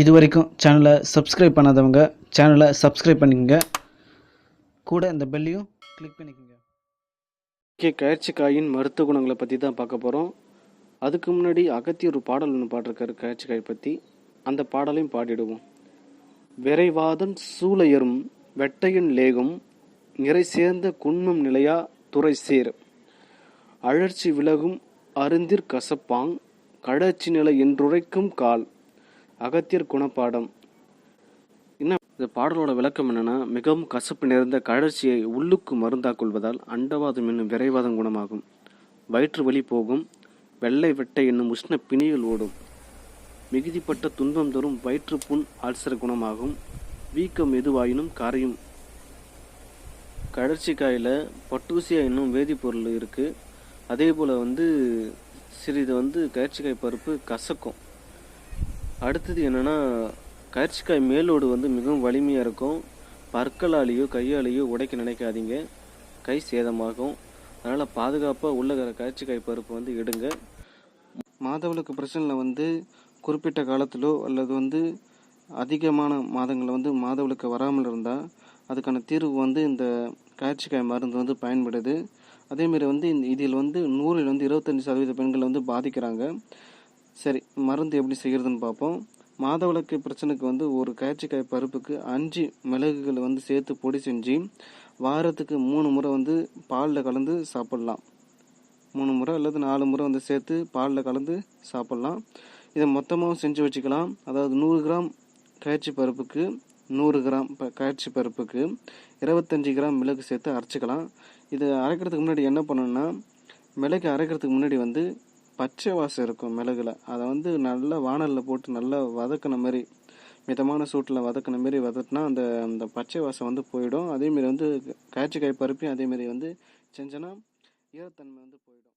இது வரைக்கும் சேனலை சப்ஸ்கிரைப் பண்ணாதவங்க சேனலை சப்ஸ்கிரைப் பண்ணிக்கங்க. கூட இந்த பெல்லையும் கிளிக் பண்ணிக்கோங்க. முக்கிய கயற்சிக்காயின் மருத்துவ குணங்களை பற்றி தான் பார்க்க போகிறோம் அதுக்கு முன்னாடி அகத்திய ஒரு பாடல் ஒன்று பாடிருக்காரு கயற்சிக்காய் பற்றி அந்த பாடலையும் பாடிடுவோம். விரைவாதன் சூளையரும் வெட்டையின் லேகும் நிறை சேர்ந்த குன்மம் நிலையா துறை சேர். அழற்சி விலகும் அருந்திற் கசப்பாங் கழற்சி நிலை என்றுரைக்கும் கால். அகத்தியர் குணப்பாடம். என்ன இந்த பாடலோட விளக்கம் என்னன்னா மிகவும் கசப்பு நிறைந்த கழற்சியை உள்ளுக்கு மருந்தாக் கொள்வதால் அண்டவாதம் என்னும் விரைவாதம் குணமாகும். வயிற்று வலி போகும் வெள்ளை வெட்டை என்னும் உஷ்ண பிணிகள் ஓடும். மிகுதிப்பட்ட துன்பம் தரும் வயிற்றுப்புண் அல்சர் குணமாகும். வீக்கம் எதுவாயினும் கரையும். கழற்சிக்காயில் பட்டூசியா என்னும் வேதிப்பொருள் இருக்குது அதே போல் வந்து சிறிது வந்து கயற்சிக்காய் பருப்பு கசக்கும். அடுத்தது என்னென்னா கயிற்சிக்காய் மேலோடு வந்து மிகவும் வலிமையாக இருக்கும். பற்களாலேயோ கையாலேயோ உடைக்க நினைக்காதீங்க. கை சேதமாகும். அதனால் பாதுகாப்பாக உள்ள கயிற்சிக்காய் பருப்பு வந்து எடுங்க. மாதவிளக்கு பிரச்சனையில் வந்து குறிப்பிட்ட காலத்திலோ அல்லது வந்து அதிகமான மாதங்களில் வந்து மாதவிளக்கு வராமல் இருந்தால் அதுக்கான தீர்வு வந்து இந்த காய்ச்சிக்காய் மருந்து வந்து பயன்படுது. அதேமாரி வந்து இதில் வந்து நூறில் வந்து இருபத்தஞ்சி சதவீத பெண்கள் வந்து பாதிக்கிறாங்க. சரி மருந்து எப்படி செய்கிறதுன்னு பார்ப்போம். மாதவிளக்கு பிரச்சனைக்கு வந்து ஒரு காய்ச்சிக்காய் பருப்புக்கு அஞ்சு மிளகுகளை வந்து சேர்த்து பொடி செஞ்சு வாரத்துக்கு மூணு முறை வந்து பாலில் கலந்து சாப்பிட்லாம். மூணு முறை அல்லது நாலு முறை வந்து சேர்த்து பாலில் கலந்து சாப்பிட்லாம். இதை மொத்தமாகவும் செஞ்சு வச்சுக்கலாம். அதாவது நூறு கிராம் காய்ச்சி பருப்புக்கு நூறு கிராம் ப- காய்ச்சி பருப்புக்கு இருபத்தஞ்சி கிராம் மிளகு சேர்த்து அரைச்சிக்கலாம். இது அரைக்கிறதுக்கு முன்னாடி என்ன பண்ணணும்னா மிளகு அரைக்கிறதுக்கு முன்னாடி வந்து பச்சை வாசம் இருக்கும் மிளகுல. அதை வந்து நல்லா வானலில் போட்டு நல்லா வதக்கின மாதிரி மிதமான சூட்டில் வதக்கின மாரி வதட்டினா அந்த அந்த பச்சை வாசம் வந்து போயிடும். அதேமாரி வந்து காய்ச்சிக்காய் பருப்பையும் அதேமாரி வந்து செஞ்சோன்னா ஈரத்தன்மை வந்து போயிடும்.